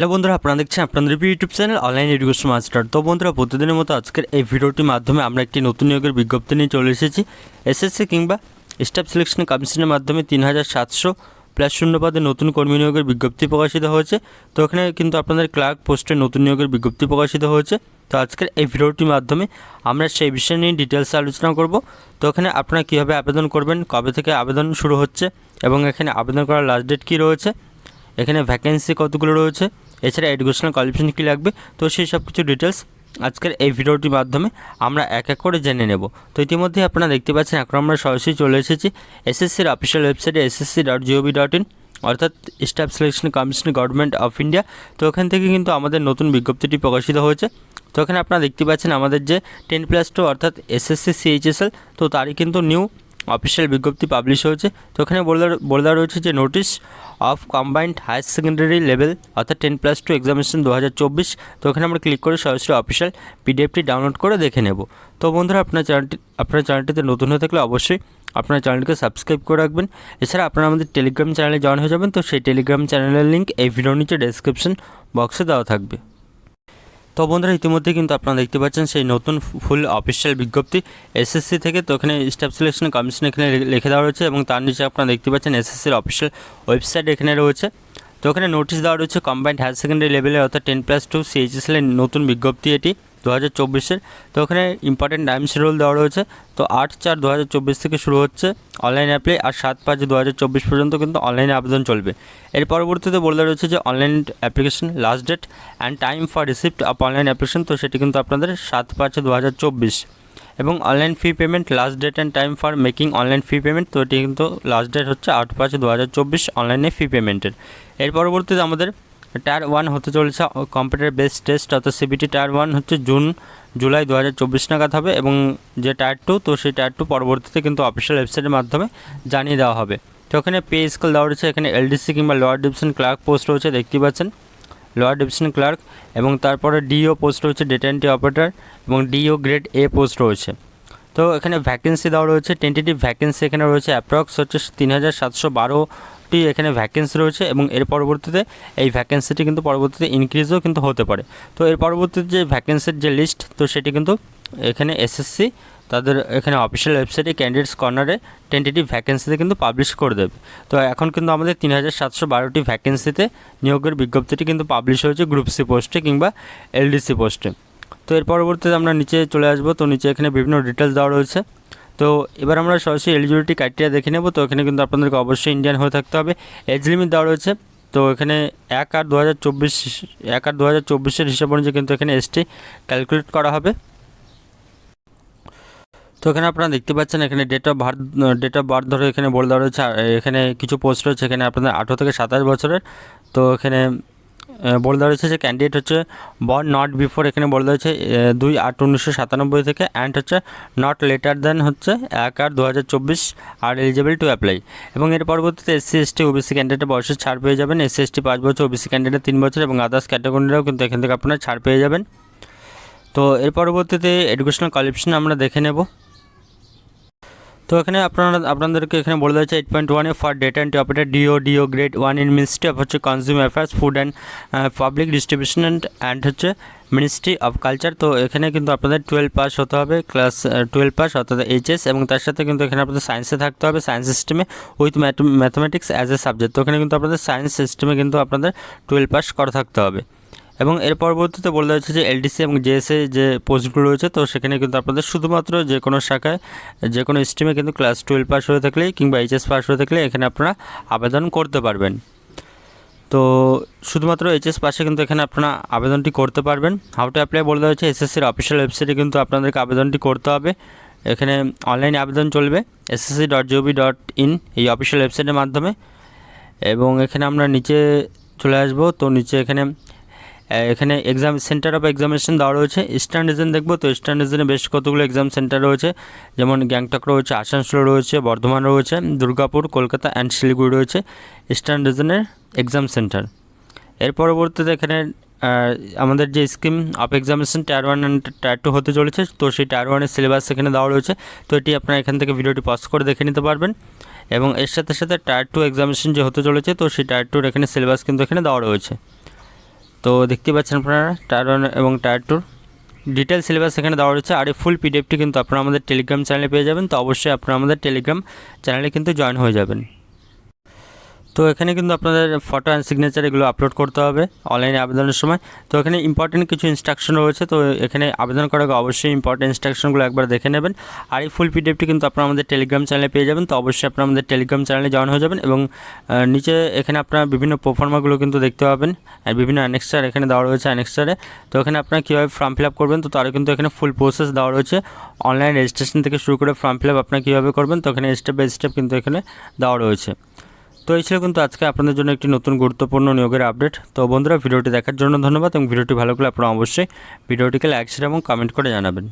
Hello বন্ধুরা, আপনারা দেখছেন আপনাদের YouTube channel online education master. তো বন্ধুরা, প্রতিদিনের মতো আজকের এই ভিডিওটির মাধ্যমে আমরা একটি নতুন নিয়োগের বিজ্ঞপ্তি নিয়ে চলে এসেছি। এসএসসি কিংবা স্টাফ সিলেকশন কমিশনের মাধ্যমে তিন হাজার সাতশো প্লাস শূন্য পদে নতুন কর্মী নিয়োগের বিজ্ঞপ্তি প্রকাশিত হয়েছে। তো এখানে কিন্তু আপনাদের ক্লার্ক পোস্টে নতুন নিয়োগের বিজ্ঞপ্তি প্রকাশিত হয়েছে। তো আজকের এই ভিডিওটির মাধ্যমে আমরা সেই বিষয় নিয়ে ডিটেলসে আলোচনা করব। তো এখানে আপনারা কীভাবে আবেদন করবেন, কবে থেকে আবেদন শুরু হচ্ছে এবং এখানে আবেদন করার লাস্ট ডেট কী রয়েছে? এখানে ভ্যাকেন্সি কতগুলো রয়েছে? এছাড়া এডুকেশনাল কোয়ালিফিকেশন কী লাগবে? তো সেই সব কিছু ডিটেলস আজকের এই ভিডিওটির মাধ্যমে আমরা এক এক করে জেনে নেব। তো ইতিমধ্যে আপনারা দেখতে পাচ্ছেন, এখন আমরা সরাসরি চলে এসেছি এসএসসির অফিসিয়াল ওয়েবসাইটে SSC dot G O V dot in অর্থাৎ staff selection commission government of India তো ওখান থেকে কিন্তু আমাদের নতুন বিজ্ঞপ্তিটি প্রকাশিত হয়েছে। তো এখানে আপনারা দেখতে পাচ্ছেন আমাদের যে টেন প্লাস টু অর্থাৎ এসএসসি সিএইচএসএল তো তারই কিন্তু নিউ অফিসিয়াল বিজ্ঞপ্তি পাবলিশ হয়েছে। তো এখানে বলে বলে দেওয়া রয়েছে যে notice of combined higher secondary level অর্থাৎ টেন প্লাস টু এক্সামিনেশন দু হাজার চব্বিশ। তো ওখানে আমরা ক্লিক করে সরাসরি অফিসিয়াল পিডিএফটি ডাউনলোড করে দেখে নেব। তো বন্ধুরা, আপনার চ্যানেলটি আপনার চ্যানেলটিতে নতুন হয়ে থাকলে অবশ্যই আপনার চ্যানেলটিকে সাবস্ক্রাইব করে রাখবেন। এছাড়া আপনারা আমাদের টেলিগ্রাম চ্যানেলে জয়েন হয়ে যাবেন। তো সেই টেলিগ্রাম চ্যানেলের লিঙ্ক এই ভিডিওর নিচে ডেসক্রিপশন বক্সে দেওয়া থাকবে। তো বন্ধুরা, ইতিমধ্যে কিন্তু আপনারা দেখতে পাচ্ছেন সেই নতুন ফুল অফিসিয়াল বিজ্ঞপ্তি এসএসসি থেকে। তো এখানে স্টাফ সিলেকশন কমিশন এখানে লিখে দেওয়া রয়েছে এবং তার নিচে আপনারা দেখতে পাচ্ছেন এসএসসির অফিসিয়াল ওয়েবসাইট এখানে রয়েছে। তো এখানে নোটিশ দেওয়া রয়েছে কম্বাইন্ড হায়ার সেকেন্ডারি লেভেলে অর্থাৎ টেন প্লাস টু সিএইচএসএল এর নতুন বিজ্ঞপ্তি এটি। দু হাজার চব্বিশের। তো ওখানে ইম্পর্টেন্ট টাইম শিডিউল দেওয়া রয়েছে। তো আট চার দু হাজার চব্বিশ থেকে শুরু হচ্ছে অনলাইন অ্যাপ্লাই আর সাত পাঁচ দু হাজার চব্বিশ পর্যন্ত কিন্তু অনলাইনে আবেদন চলবে। এর পরবর্তীতে বলে রয়েছে যে online application last date and time for receipt of online application তো সেটি কিন্তু আপনাদের সাত পাঁচ দু হাজার চব্বিশ। এবং online fee payment last date and time for making online fee payment তো এটি কিন্তু লাস্ট ডেট হচ্ছে আট পাঁচ দু হাজার চব্বিশ অনলাইনে ফি পেমেন্টের এর পরবর্তীতে আমাদের টায়ার ওয়ান হতে চলেছে কম্পিউটার বেস টেস্ট, অর্থাৎ সিবিটি টায়ার ওয়ান হচ্ছে জুন, জুলাই দু হাজার চব্বিশ নাগাদ হবে এবং যে টায়ার টু, তো সেই টায়ার টু পরবর্তীতে কিন্তু অফিসিয়াল ওয়েবসাইটের মাধ্যমে জানিয়ে দেওয়া হবে। তো ওখানে পে স্কেল দেওয়া রয়েছে, এখানে এলডিসি কিংবা লোয়ার ডিভিশন ক্লার্ক পোস্ট রয়েছে দেখতেই পাচ্ছেন। লোয়ার ডিভিশন ক্লার্ক এবং তারপরে ডিও পোস্ট রয়েছে ডেটা এন্ট্রি অপারেটর এবং ডিও গ্রেড এ পোস্ট রয়েছে। তো এখানে ভ্যাকেন্সি দেওয়া রয়েছে টেন্টেটিভ ভ্যাকেন্সি এখানে রয়েছে অ্যাপ্রক্স হচ্ছে তিন হাজার সাতশো বারোটি এখানে ভ্যাকেন্সি রয়েছে এবং এর পরবর্তীতে এই ভ্যাকেন্সিটি কিন্তু পরবর্তীতে ইনক্রিজও কিন্তু হতে পারে। তো এর পরবর্তীতে যে ভ্যাকেন্সির যে লিস্ট তো সেটি কিন্তু এখানে এসএসসি তাদের এখানে অফিসিয়াল ওয়েবসাইটে ক্যান্ডিডেটস কর্নারে টেন্টেটিভ ভ্যাকেন্সিতে কিন্তু পাবলিশ করে দেবে। তো এখন কিন্তু আমাদের তিন হাজার সাতশো বারোটি ভ্যাকেন্সিতে নিয়োগের বিজ্ঞপ্তিটি কিন্তু পাবলিশ হয়েছে গ্রুপ সি পোস্টে কিংবা এলডিসি পোস্টে তো এর পরবর্তীতে আমরা নিচে চলে আসব। তো নিচে এখানে বিভিন্ন ডিটেলস দেওয়া রয়েছে। তো এবার আমরা সরাসরি এলিজিবিলিটি ক্রাইটেরিয়া দেখে নেব। তো এখানে কিন্তু আপনাদেরকে অবশ্যই ইন্ডিয়ান হয়ে থাকতে হবে। এজ লিমিট দেওয়া রয়েছে। তো এখানে এক আট দু হাজার চব্বিশ এক আট দু হাজার চব্বিশের হিসাব অনুযায়ী কিন্তু এখানে এসটি ক্যালকুলেট করা হবে। তো এখানে আপনারা দেখতে পাচ্ছেন এখানে date of birth date of birth ধরে এখানে বলে দেওয়া রয়েছে। এখানে কিছু পোস্ট রয়েছে। এখানে আপনাদের আঠেরো থেকে সাতাশ বছরের। তো এখানে বলে দেওয়া রয়েছে যে ক্যান্ডিডেট হচ্ছে বর্ন নট বিফোর এখানে বলে দেওয়া আহ, দুই আট উনিশশো সাতানব্বই থেকে অ্যান্ড হচ্ছে নট লেটার দেন হচ্ছে এক আট দু হাজার চব্বিশ আর এলিজিবল টু অ্যাপ্লাই এবং এর পরবর্তীতে এসসি এসটি ওবিসি ক্যান্ডিডেটের বয়সের ছাড় পেয়ে যাবেন। এসসি এসটি পাঁচ বছর ওবিসি ক্যান্ডিডেট তিন বছর এবং আদার্স ক্যাটাগরিরাও কিন্তু এখান থেকে আপনারা ছাড় পেয়ে যাবেন। তো এর পরবর্তীতে এডুকেশনাল কোয়ালিফিকেশন আমরা দেখে নেব। তো এখানে আপনারা, আপনাদেরকে এখানে বলে দেওয়া হচ্ছে এইট পয়েন্ট ওয়ানে for data and operator DO DO grade one in ministry of হচ্ছে consumer affairs food and public distribution and and হচ্ছে মিনিস্ট্রি অফ কালচার তো এখানে কিন্তু আপনাদের টুয়েলভ পাস হতে হবে ক্লাস টুয়েলভ পাস অর্থাৎ এইচএস এবং তার সাথে কিন্তু এখানে আপনাদের সায়েন্সে থাকতে হবে সায়েন্স সিস্টেমে with mathematics as a subject তো এখানে কিন্তু আপনাদের সায়েন্স সিস্টেমে কিন্তু আপনাদের টুয়েলভ পাস করা থাকতে হবে। এবং এর পরবর্তীতে বলে হচ্ছে যে এলডিসি এবং জেএসএ যে পোস্টগুলো রয়েছে, তো সেখানে কিন্তু আপনাদের শুধুমাত্র যে কোনো শাখায়, যে কোনো স্ট্রিমে কিন্তু ক্লাস টুয়েলভ পাস হয়ে থাকলে কিংবা এইচএস পাস হয়ে থাকলে এখানে আপনারা আবেদন করতে পারবেন। তো শুধুমাত্র এইচএস পাশে কিন্তু এখানে আপনারা আবেদনটি করতে পারবেন। হাউ টু অ্যাপ্লাই বলে দেওয়া হচ্ছে এসএসসির অফিসিয়াল ওয়েবসাইটে কিন্তু আপনাদেরকে আবেদনটি করতে হবে। এখানে অনলাইনে আবেদন চলবে, SSC dot G O V dot in এই অফিসিয়াল ওয়েবসাইটের মাধ্যমে। এবং এখানে আমরা নিচে চলে আসব, তো নিচে এখানে এখানে এক্সাম সেন্টার অফ এক্সামিনেশন দেওয়া রয়েছে। ইস্টার্ন রিজন দেখব তো ইস্টার্ন রিজনে বেশ কতগুলো এক্সাম সেন্টার রয়েছে। যেমন গ্যাংটক রয়েছে আসানসোল রয়েছে, বর্ধমান রয়েছে, দুর্গাপুর, কলকাতা অ্যান্ড শিলিগুড়ি রয়েছে। ইস্টার্ন রিজনের এক্সাম সেন্টার এর পরবর্তীতে এখানে আমাদের যে scheme of examination tier one and tier two হতে চলেছে, তো সেই টায়ার ওয়ানের সিলেবাস এখানে দেওয়া রয়েছে। তো এটি আপনারা এখান থেকে ভিডিওটি পজ করে দেখে নিতে পারবেন। এবং এর সাথে সাথে টায়ার টু এক্সামিনেশন যে হতে চলেছে, তো সেই টায়ার টুর এখানে সিলেবাস কিন্তু এখানে দেওয়া রয়েছে। তো দেখতে পাচ্ছেন আপনারা টায়ার ওয়ান এবং টায়ার টুর ডিটেল সিলেবাস এখানে দেওয়া রয়েছে, আর এই ফুল পিডিএফটি কিন্তু আপনারা আমাদের টেলিগ্রাম চ্যানেলে পেয়ে যাবেন। তো অবশ্যই আপনারা আমাদের টেলিগ্রাম চ্যানেলে কিন্তু জয়েন হয়ে যাবেন। তো এখানে কিন্তু আপনাদের ফটো অ্যান্ড সিগনেচার এগুলো আপলোড করতে হবে অনলাইনে আবেদনের সময়। তো এখানে ইম্পর্টেন্ট কিছু ইনস্ট্রাকশন রয়েছে, তো এখানে আবেদন করার আগে অবশ্যই ইম্পর্টেন্ট ইনস্ট্রাকশনগুলো একবার দেখে নেবেন। আর এই ফুল পিডিএফটি কিন্তু আপনারা আমাদের টেলিগ্রাম চ্যানেলে পেয়ে যাবেন, তো অবশ্যই আপনারা আমাদের টেলিগ্রাম চ্যানেলে জয়েন হয়ে যাবেন এবং নিচে এখানে আপনারা বিভিন্ন প্রোফার্মাগুলো কিন্তু দেখতে পাবেন, আর বিভিন্ন অ্যানেক্সার এখানে দেওয়া রয়েছে অ্যানেক্সারে তো এখানে আপনারা কীভাবে ফর্ম ফিল আপ করবেন, তো তারও কিন্তু এখানে ফুল প্রসেস দেওয়া রয়েছে। অনলাইন রেজিস্ট্রেশন থেকে শুরু করে ফর্ম ফিল আপ আপনারা কীভাবে করবেন, তো এখানে স্টেপ বাই স্টেপ কিন্তু এখানে দেওয়া রয়েছে। তো এই ছিল কিন্তু আজকে আপনাদের জন্য একটি নতুন গুরুত্বপূর্ণ নিয়োগের আপডেট। তো বন্ধুরা, ভিডিওটি দেখার জন্য ধন্যবাদ এবং ভিডিওটি ভালো করে আপনারা অবশ্যই ভিডিওটিকে লাইক শেয়ার এবং কমেন্ট করে জানাবেন।